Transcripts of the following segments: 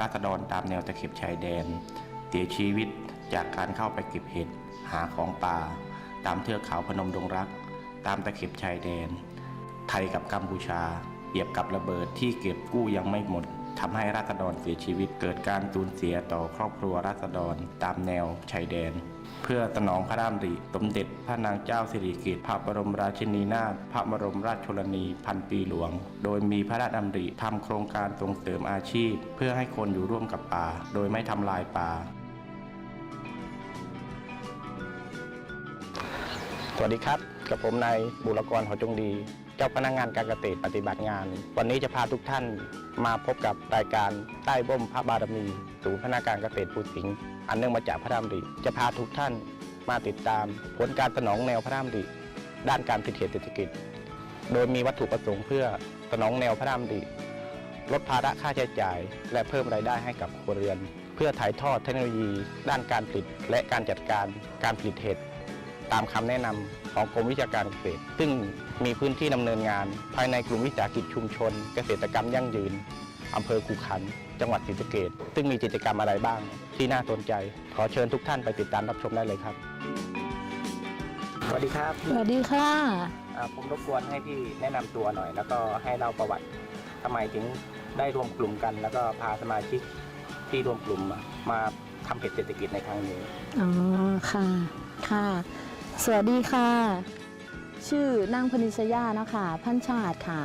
ราษฎรตามแนวตะเข็บชายแดน เสียชีวิตจากการเข้าไปเก็บเห็ดหาของป่า ตามเทือกเขาพนมดงรัก ตามตะเข็บชายแดน ไทยกับกัมพูชาเหยียบกับระเบิดที่เก็บกู้ยังไม่หมด ทำให้ราษฎรเสียชีวิตเกิดการสูญเสียต่อครอบครัวราษฎรตามแนวชายแดน เพื่อสนองพระดำริสมเด็จพระนางเจ้าสิริกิติ์พระบรมราชินีนาถพระบรมราชชนนีพันปีหลวง โดยมีพระราชดำริทำโครงการส่งเสริมอาชีพ เพื่อให้คนอยู่ร่วมกับป่า โดยไม่ทำลายป่าสวัสดีครับ กับผมนายบุรกรหอจงดี เจ้าพนักงานการเกษตรปฏิบัติงาน วันนี้จะพาทุกท่านมาพบกับรายการใต้บ่มพระบารมีศูนย์พนักงานเกษตรภูสิงห์อันเนื่องมาจากพระรามริจะพาทุกท่านมาติดตามผลการสนองแนวพระรามริด้านการผลิตเศรษฐกิจ โดยมีวัตถุประสงค์เพื่อสนองแนวพระรามริลดภาระค่าใช้จ่าย และเพิ่มรายได้ให้กับครัวเรือน เพื่อถ่ายทอดเทคโนโลยี ด้านการผลิตและการจัดการการผลิตเห็ดตามคำแนะนำ ของกรมวิชาการเกษตร ซึ่งมีพื้นที่ดำเนินงาน ภายในกลุ่มวิสาหกิจชุมชน เกษตรกรรมยั่งยืนอำเภอคูขัน จังหวัดศรีสะเกษซึ่งมีกิจกรรมอะไรบ้าง ที่น่าสนใจ ขอเชิญทุกท่านไปติดตามรับชมได้เลยครับ สวัสดีครับสวัสดีค่ะผมรบกวนให้พี่แนะนำตัวหน่อย แล้วก็ให้เล่าประวัติทำไมถึงได้รวมกลุ่มกัน แล้วก็พาสมาชิกที่รวมกลุ่มมาทำเห็ดเศรษฐกิจในครั้งนี้ อ๋อ ค่ะ ค่ะ สวัสดีค่ะ ชื่อนางพนิชยานะคะพันชาติค่ะ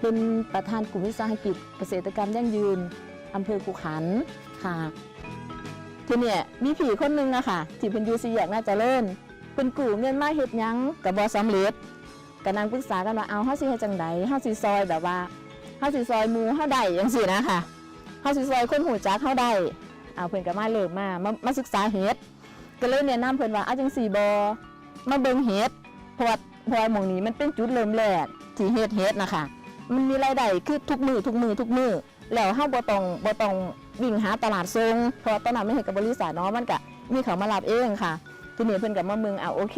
เป็นประธานกลุ่มวิสาหกิจเกษตรกรรมยั่งยืนอำเภอขุขันค่ะทีเนี่ยมีผีคนหนึงอะค่ะที่เป็นยูซีแยกน่าจะเล่นเป็นกู่เงินมาเฮ็ดยังกับบอสำเร็จก็นางปรึกษากันว่าเอาเฮาสิเฮ็ดจังไดเฮาสิซอยแบบว่าเฮาสิซอยหมูเฮาได้จังซี่นะค่ะเฮาสิซอยคนหูจักเฮาได้เอาเพิ่นก็มาเริ่มมามามาศึกษาเฮ็ดก็เลยแนะนำเพิ่นว่าเอาจังสี่บอ มาเบิ่งเฮ็ดเพราะว่าพราะว่าหมองนี้มันเป็นจุดเริ่มแรกที่เฮ็ดเฮ็ดนะคะมันมีรายได้คือทุกมือทุกมือทุกมือแล้วเฮาบ่ต้องบ่ต้องวิ่งหาตลาดส่งเพราะว่าตอนนั้นไม่เฮ็ดกับบริษัทเนาะมันก็มีเขามารับเองค่ะ ทีนี้เพิ่นก็มาเมืองเอาโอเค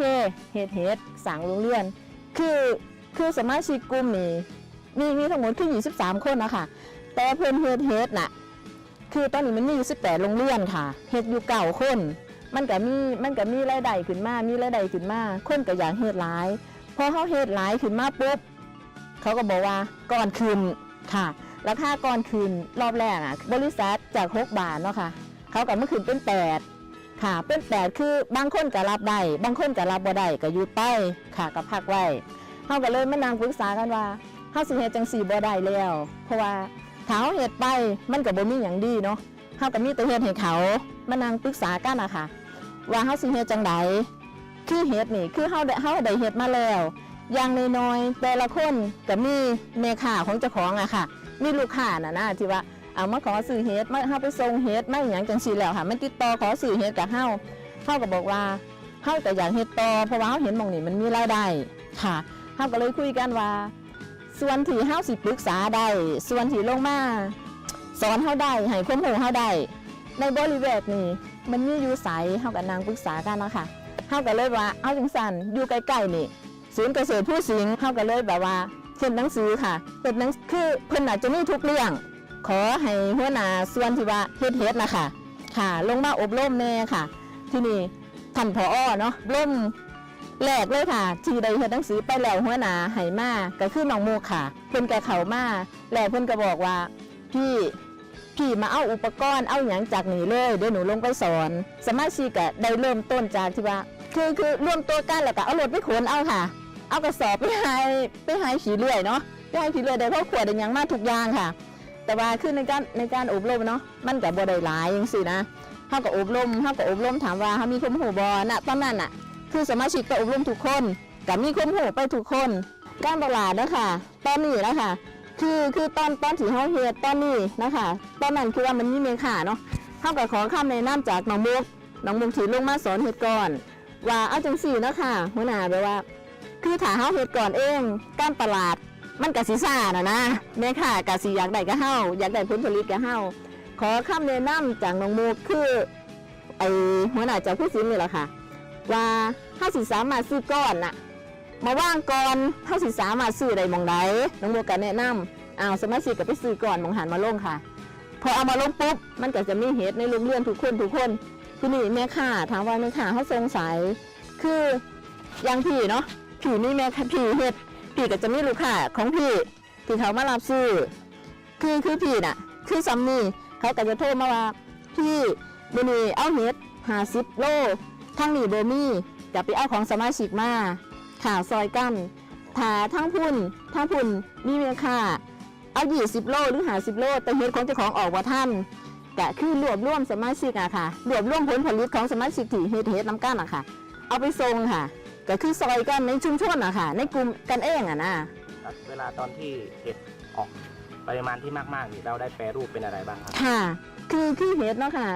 เฮ็ดเฮ็ดสร้างโรงเรียน คือคือสมาชิกกลุ่มนี้มีมีทั้งหมดคือ23 คนนะคะแต่เพิ่นเฮ็ดเฮ็ดน่ะคือตอนนี้มันมีอยู่18โรงเรียนค่ะเฮ็ดอยู่เก้าคน มันก็มีมันก็มีรายได้ขึ้นมา มีรายได้ขึ้นมาคนก็อยากเฮ็ดหลายพอเขาเฮ็ดหลายขึ้นมาปุ๊บเขาก็บอกว่าก่อนคืนค่ะ ราคาก่อนคืนรอบแรกอะ บริษัทจาก6บาทเนาะค่ะเขาก็มาขึ้นเป็น8ค่ะ เป็น8คือบางคนก็รับได้บางคนก็รับบ่ได้ก็หยุดไปค่ะก็พักไว้เขาก็เลยมานั่งปรึกษากันว่าเฮาสิเฮ็ดจังสี่บ่ได้แล้ว เพราะว่าถ้าเฮาเฮ็ดไปมันก็บ่มีหยังดีเนาะเฮาก็มีแต่เฮ็ดให้เขามานั่งปรึกษากันอะค่ะ ว่าเฮาสิเฮ็ดจังไดคือเฮ็ดนี่คือเฮาได้เฮาได้เฮ็ดมาแล้ว อย่างน้อยๆแต่ละคนก็มีแม่ค้าของเจ้าของอะค่ะ มีลูกค้าน่ะนะที่ว่าเอามาขอซื้อเฮ็ดมาเฮาไปส่งเฮ็ดมาอหย่างจังซี่แล้วค่ะมันติดต่อขอซื้อเฮ็ดกับเฮาเฮาก็บอกว่าเฮาก็อยากเฮ็ดต่อเพราะว่าเฮาเห็นหมองนี่มันมีรายได้ค่ะเฮาก็เลยคุยกันว่า ส่วนที่เฮาสิปรึกษาได้ส่วนที่ลงมาสอนเฮาได้ให้ความรู้เฮาได้ในบริเวณนี้ มันมีอยู่ไสเฮากับนางปรึกษากันเนาะค่ะเฮาก็เลยว่าเอาจังสันอยู่ใกล้ๆนี่ศูนย์เกษตรผู้สิงเฮาก็เลยแบบว่าเขียนหนังสือค่ะเขียนหนังคือเพิ่นอาจจะมีทุกเรื่อง ขอให้หัวหน้าส่วนที่ว่าเฮ็ดเฮ็ดนะคะค่ะ ลงมาอบรมแน่ค่ะ ที่นี่ท่านผอเนาะร่มแรกเลยค่ะ ที่ได้เฮ็ดหนังสือไปแล้วหัวหน้าให้มาก็คือน้องโมค่ะ เพิ่นก็เข้ามาแล้วเพิ่นก็บอกว่าพี่ พี่มาเอาอุปกรณ์เอาอย่างจากนี่เลยเดี๋ยวหนูลงไปสอนสมาชิกก็ได้เริ่มต้นจากที่ว่าคือคือร่วมตัวกันแล้วก็เอารถไปขนเอาค่ะ เอากระสอบไปให้ไปให้ขี่เลื่อยเนาะไปให้ขี่เลื่อยได้เพราะขวดได้ยังมาทุกอย่างค่ะ แต่ว่าคือในการในการอบรมเนาะมันกับบ่ได้หลายจังซี่นะเฮาก็อบรมเฮาก็อบรมถามว่าเฮามีความรู้บ่ณตอนนั้นน่ะคือสมาชิกก็อบรมทุกคนก็มีความรู้ไปทุกคนการตลาดเนาะค่ะตอนนี้แล้วค่ะ คือคือตอนตอนที่เฮาเฮ็ดตอนนี้นะคะตอนนั้นคือว่ามันมีเมค่าเนาะเฮาก็ขอคำแนะนำจากน้องมุกน้องมุกที่ลงมาสอนเฮ็ดก่อน ว่าเอาจังซี่เนาะค่ะหัวหน้าแบบว่า คือถ้าเฮาเฮ็ดก่อนเองการตลาดมันก็สิซ่าน่ะนะแม่ค่ะก็สิอยากได้ก็เฮาอยากได้ผลผลิตก็เฮาขอคำแนะนำจากน้องมุกคือไอหัวหน้าจ้าผู้สินนี่แหละค่ะ ว่าเฮาสิสามารถซื้อก้อนน่ะ มาว่างก่อนเท่าสิสามารถซื้อได้หมองใดน้องโมก็แนะนำอ้าวสมาชิกก็ไปซื้อก่อนมองหันมาลงค่ะ พอเอามาลงปุ๊บมันก็จะมีเห็ดในโรงเรือนทุกคนทุกคนทีนี้แม่ค้าถามว่าแม่ค้าเขาสงสัย คืออย่างพี่เนาะพี่นี่แม่ค้าพี่เห็ดพี่ก็จะมีลูกค้าของพี่ที่เขามารับซื้อคือคือพี่น่ะ คือซัมนี่เขาก็จะโทรมาว่า พี่มื้อนี้เอาเห็ด50โลทั้งนี้บ่มีจะไปเอาของสมาชิกมา ข่าวซอยกันถ้าทั้งพุ่นทั้งพุ่นมีแม่ค้าเอา20โลหรือ50โลแต่เฮ็ดของเจ้าของออกว่าท่านก็คือรวบรวมสมาชิกอะค่ะรวบรวมผลผลิตของสมาชิกที่เฮ็ดเฮ็ดน้ำกันอะค่ะ เอาไปส่งค่ะก็คือซอยกันในชุมชนอะค่ะ ในกลุ่มกันเองอะนะเวลาตอนที่เห็ดออกปริมาณที่มากๆนี่เราได้แปรรูปเป็นอะไรบ้างครับค่ะ คือคือเฮ็ดเนาะค่ะ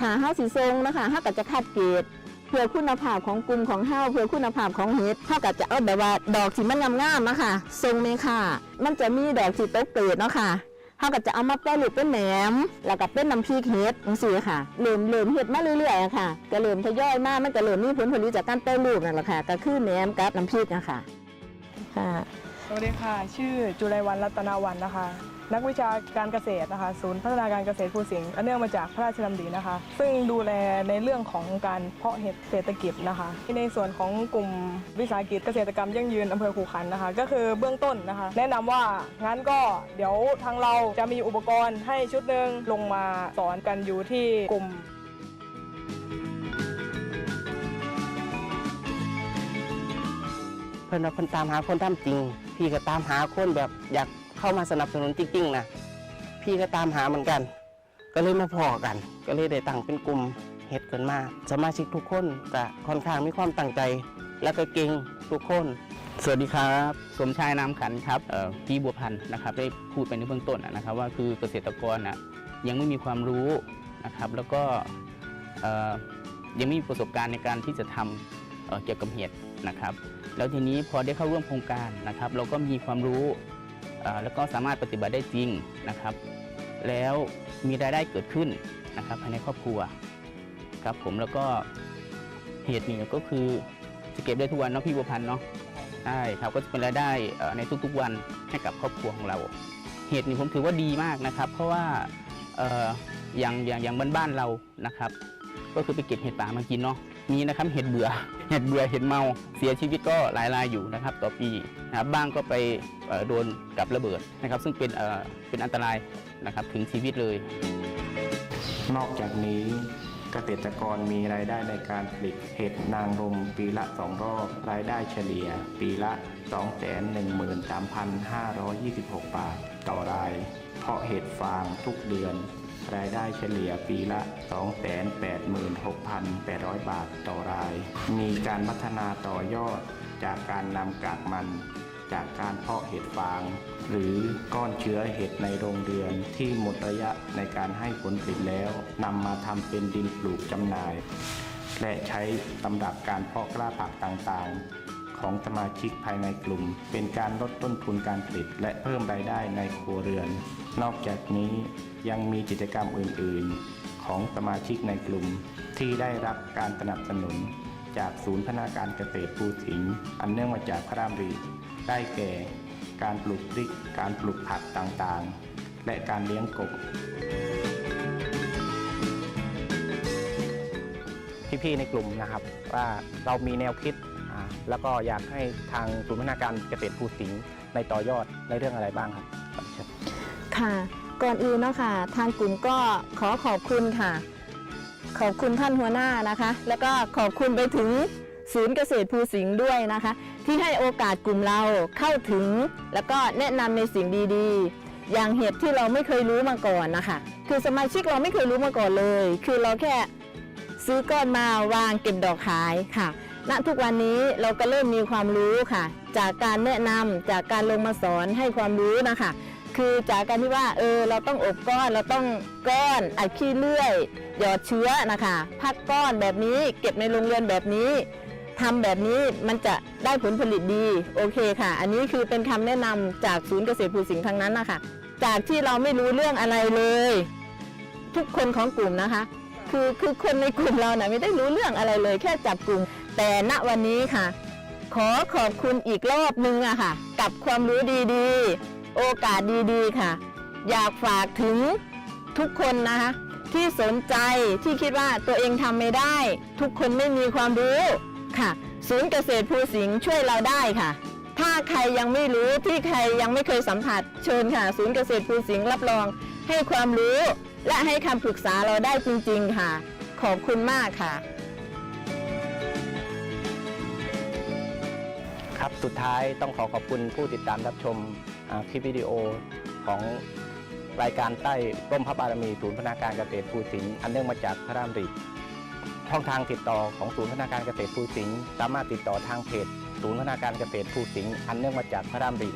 ถ้าเฮาสิส่งนะคะเฮาก็จะคัดเกรด เพื่อคุณภาพของกลุ่มของเฮาเพื่อคุณภาพของเฮ็ดเฮาก็จะเอาแบบว่าดอกที่มันงามๆอะค่ะส่งเมค่ะ มันจะมีดอกที่ตกเกรดเนาะค่ะเขาก็จะเอามาแปรรูปเป็นแหนม แล้วก็เป็นน้ำพริกเห็ดจังซี่ค่ะเริ่มเริ่มเห็ดมาเรื่อยๆอะค่ะ ก็เริ่มทยอยมามันก็เริ่มมีผลผลิตจากการแปรรูปนั่นแหละค่ะ ก็คือแหนมกับน้ำพริกนะคะค่ะ สวัสดีค่ะ ชื่อจุไรวันรัตนาวันนะคะ นักวิชาการเกษตรนะคะศูนย์พัฒนาการเกษตรภูสิงห์อันเนื่องมาจากพระราชดำรินะคะ ซึ่งดูแลในเรื่องของการเพาะเห็ดเศรษฐกิจนะคะ ในส่วนของกลุ่มวิสาหกิจเกษตรกรรมยั่งยืนอำเภอขูขันนะคะ ก็คือเบื้องต้นนะคะ แนะนำว่างั้นก็เดี๋ยวทางเราจะมีอุปกรณ์ให้ชุดหนึ่งลงมาสอนกันอยู่ที่กลุ่มเพิ่นว่าเพิ่นตามหาคนทำจริง พี่ก็ตามหาคนแบบอยาก เข้ามาสนับสนุนจริงๆนะพี่ก็ตามหาเหมือนกัน ก็เลยมาพอกัน ก็เลยได้ตั้งเป็นกลุ่มเฮ็ดกันมาสมาชิกทุกคนก็ค่อนข้างมีความตั้งใจ แล้วก็เก่งทุกคน สวัสดีครับ สมชายนามขันครับพี่บัวพันธ์นะครับ ได้พูดไปในเบื้องต้นนะครับว่าคือเกษตรกรนะยังไม่มีความรู้นะครับ แล้วก็ยังไม่มีประสบการณ์ในการที่จะทำเเกี่ยวกับเห็ดนะครับ แล้วทีนี้พอได้เข้าร่วมโครงการนะครับ เราก็มีความรู้ แล้วก็สามารถปฏิบัติได้จริงนะครับ แล้วมีรายได้เกิดขึ้นนะครับภายในครอบครัวครับผมแล้วก็เห็ดนี่ก็คือจะเก็บได้ทุกวันเนาะพี่บัวพันธ์เนาะใช่ครับก็จะเป็นรายได้ในทุกๆวันให้กับครอบครัวของเรา เหตุนี้ผมถือว่าดีมากนะครับ เพราะว่าเอ่ออย่างอย่างอย่างบ้านๆเรานะครับ ก็คือไปเก็บเห็ดป่ามากินเนาะ มีนะครับเห็ดเบื่อเห็ดเบื่อเห็ดเมาเสียชีวิตก็หลายรายอยู่นะครับ ต่อปีนะครับบ้างก็ไปโดนกับระเบิดนะครับ ซึ่งเป็นเอ่อเป็นอันตรายนะครับถึงชีวิตเลย นอกจากนี้เกษตรกรมีรายได้ในการผลิตเห็ดนางรมปีละสองรอบ รายได้เฉลี่ย ปีละ 213,526 บาท ต่อราย เพาะเห็ดฟางทุกเดือน รายได้เฉลี่ยปีละ 286,800 บาทต่อราย มีการพัฒนาต่อยอดจากการนำกากมัน จากการเพาะเห็ดฟาง หรือก้อนเชื้อเห็ดในโรงเรือนที่หมดระยะในการให้ผลผลิตแล้วนำมาทำเป็นดินปลูกจำหน่าย และใช้ตำรับการเพาะกล้าผักต่างๆ ของสมาชิกภายในกลุ่ม เป็นการลดต้นทุนการผลิต และเพิ่มรายได้ในครัวเรือน นอกจากนี้ยังมีกิจกรรมอื่น ๆ ของสมาชิกในกลุ่ม ที่ได้รับการสนับสนุน จากศูนย์พัฒนาการเกษตรภูสิงห์อันเนื่องมาจากพระรามรีได้แก่ การปลูกพริก การปลูกผักต่างๆ และการเลี้ยงกบพี่ๆในกลุ่มนะครับ ว่าเรามีแนวคิด แล้วก็อยากให้ทางศูนย์พัฒนาการเกษตรภูสิงห์ในต่อยอดในเรื่องอะไรบ้างครับค่ะ ก่อนอื่นเนาะค่ะ ทางกลุ่มก็ขอขอบคุณค่ะ ขอบคุณท่านหัวหน้านะคะ แล้วก็ขอบคุณไปถึงศูนย์เกษตรภูสิงห์ด้วยนะคะ ที่ให้โอกาสกลุ่มเราเข้าถึง แล้วก็แนะนำในสิ่งดีๆ อย่างเหตุที่เราไม่เคยรู้มาก่อนนะคะคือสมาชิกเราไม่เคยรู้มาก่อนเลย คือเราแค่ซื้อก้อนมาวางเก็บดอกขายค่ะ ณทุกวันนี้เราก็เริ่มมีความรู้ค่ะ จากการแนะนำจากการลงมาสอนให้ความรู้นะคะคือจากการที่ว่าเออเราต้องอบก้อนเราต้องก้อนอัดขี้เลื่อย หยอดเชื้อนะคะพักก้อนแบบนี้เก็บในโรงเรือนแบบนี้ทำแบบนี้มันจะได้ผลผลิตดีโอเคค่ะ อันนี้คือเป็นคำแนะนำจากศูนย์เกษตรภูสิงห์ทั้งนั้นนะคะจากที่เราไม่รู้เรื่องอะไรเลย ทุกคนของกลุ่มนะคะ คือคือคนในกลุ่มเรานะ่ะไม่ได้รู้เรื่องอะไรเลยแค่จับกลุ่ม แต่ณวันนี้ค่ะ ขอขอบคุณอีกรอบนึงอะค่ะ กับความรู้ดีๆ โอกาสดีๆค่ะ อยากฝากถึงทุกคนนะคะที่สนใจที่คิดว่าตัวเองทำไม่ได้ ทุกคนไม่มีความรู้ค่ะ ศูนย์เกษตรภูสิงห์ช่วยเราได้ค่ะ ถ้าใครยังไม่รู้ที่ใครยังไม่เคยสัมผัสเชิญค่ะ ศูนย์เกษตรภูสิงห์รับรอง ให้ความรู้และให้คำปรึกษาเราได้จริง ๆ ค่ะ ขอบคุณมากค่ะ ครับ สุดท้ายต้องขอขอบคุณผู้ติดตามรับชมคลิปวิดีโอของรายการใต้ร่มพระบารมีศูนย์พฒนาการเกษตรภูสิงห์อันเนื่องมาจากพระรามริช่องทางติดต่อของศูนย์พัฒนาการเกษตรภูสิงห์สามารถติดต่อทางเพจศูนย์พัฒนาการเกษตรภูสิงห์อันเนื่องมาจากพระรามริ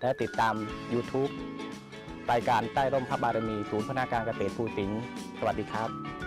และติดตาม YouTube รายการใต้ร่มพระบารมีศูนย์พัฒนาการเกษตรภูสิงห์สวัสดีครับ